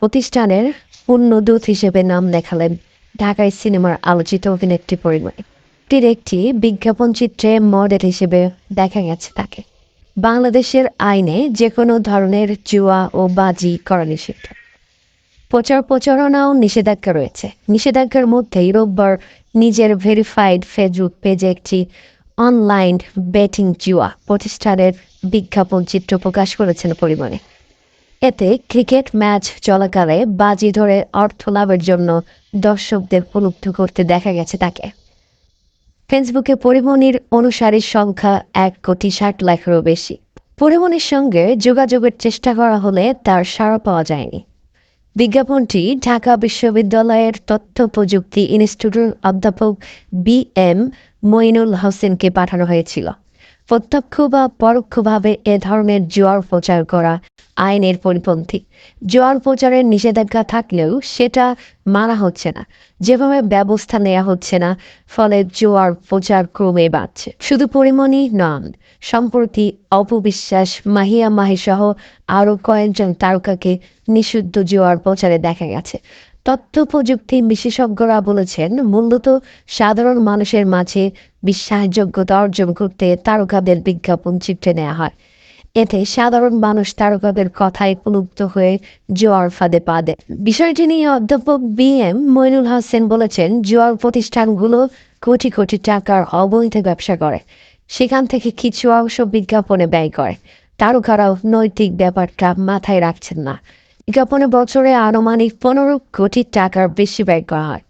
প্রতিষ্ঠানের পূর্ণদূত হিসেবে নাম দেখালেন ঢাকায় সিনেমার আলোচিত অভিনেত্রী পরিমণি টির একটি বিজ্ঞাপন চিত্রে মডেল হিসেবে দেখা গেছে তাকে। বাংলাদেশের আইনে যে কোনো ধরনের জুয়া ও বাজি করা নিষিদ্ধ। প্রচার প্রচারণাও নিষেধাজ্ঞা রয়েছে। নিষেধাজ্ঞার মধ্যেই রোববার নিজের ভেরিফাইড ফেসবুক পেজে একটি অনলাইন বেটিং জুয়া প্রতিষ্ঠানের বিজ্ঞাপন চিত্র প্রকাশ করেছেন পরিমাণে। এতে ক্রিকেট ম্যাচ চলাকালে বাজি ধরে অর্থ লাভের জন্য দর্শকদের প্রলুব্ধ করতে দেখা গেছে তাকে। ফেসবুকে পরিমণির অনুসারীর সংখ্যা এক কোটি ষাট লাখেরও বেশি। পরিমণির সঙ্গে যোগাযোগের চেষ্টা করা হলে তার সাড়া পাওয়া যায়নি। বিজ্ঞাপনটি ঢাকা বিশ্ববিদ্যালয়ের তথ্য প্রযুক্তি ইনস্টিটিউট অধ্যাপক বি এম মইনুল হোসেনকে পাঠানো হয়েছিল। প্রত্যক্ষ বা পরোক্ষভাবে এ ধরনের জোয়ার প্রচার করা আইনের পরিপন্থী। জোয়ার প্রচারের নিষেধাজ্ঞা থাকলেও সেটা মানা হচ্ছে না। যেভাবে ব্যবস্থা নেওয়া হচ্ছে না, ফলে জোয়ার প্রচার ক্রমে বাড়ছে। শুধু পরিমণি নন, সম্প্রতি অপবিশ্বাস মাহিয়া মাহি সহ আরও কয়েকজন তারকাকে নিষিদ্ধ জোয়ার প্রচারে দেখা গেছে। তথ্য প্রযুক্তি বিশেষজ্ঞরা বলেছেন, মূলত সাধারণ মানুষের মাঝে বিশ্বাসযোগ্যতা অর্জন করতে তারকাদের বিজ্ঞাপন চিত্রে নেওয়া হয়। এতে সাধারণ মানুষ তারকাদের কথায় প্রলুব্ধ হয়ে জোয়ার ফাঁদে পা দেয়। বিষয়টি নিয়ে অধ্যাপক বি এম মইনুল হোসেন বলেছেন, জোয়ার প্রতিষ্ঠানগুলো কোটি কোটি টাকার অবৈধ ব্যবসা করে। সেখান থেকে কিছু অংশ বিজ্ঞাপনে ব্যয় করে। তারকারাও নৈতিক ব্যাপারটা মাথায় রাখছেন না। বিজ্ঞাপনে বছরে আনুমানিক পনেরো কোটি টাকার বেশি ব্যয় করা হয়।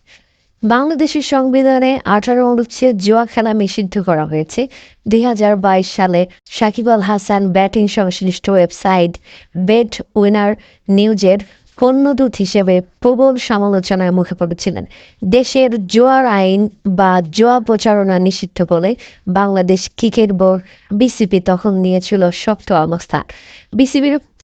বাংলাদেশের সংবিধানে আঠারো অনুচ্ছেদ জুয়া খেলা নিষিদ্ধ করা হয়েছে। দুই হাজার বাইশ সালে সাকিব আল হাসান ব্যাটিং সংশ্লিষ্ট ওয়েবসাইট বেট উইনার নিউজের পণ্যদূত হিসেবে প্রবল সমালোচনার মুখে পড়েছিলেন। দেশের জোয়ার আইন বা জোয়া প্রচারণা নিষিদ্ধ বলে বাংলাদেশ ক্রিকেট বোর্ড বিসিবি তখন নিয়েছিল শক্ত অবস্থান। বিসিবির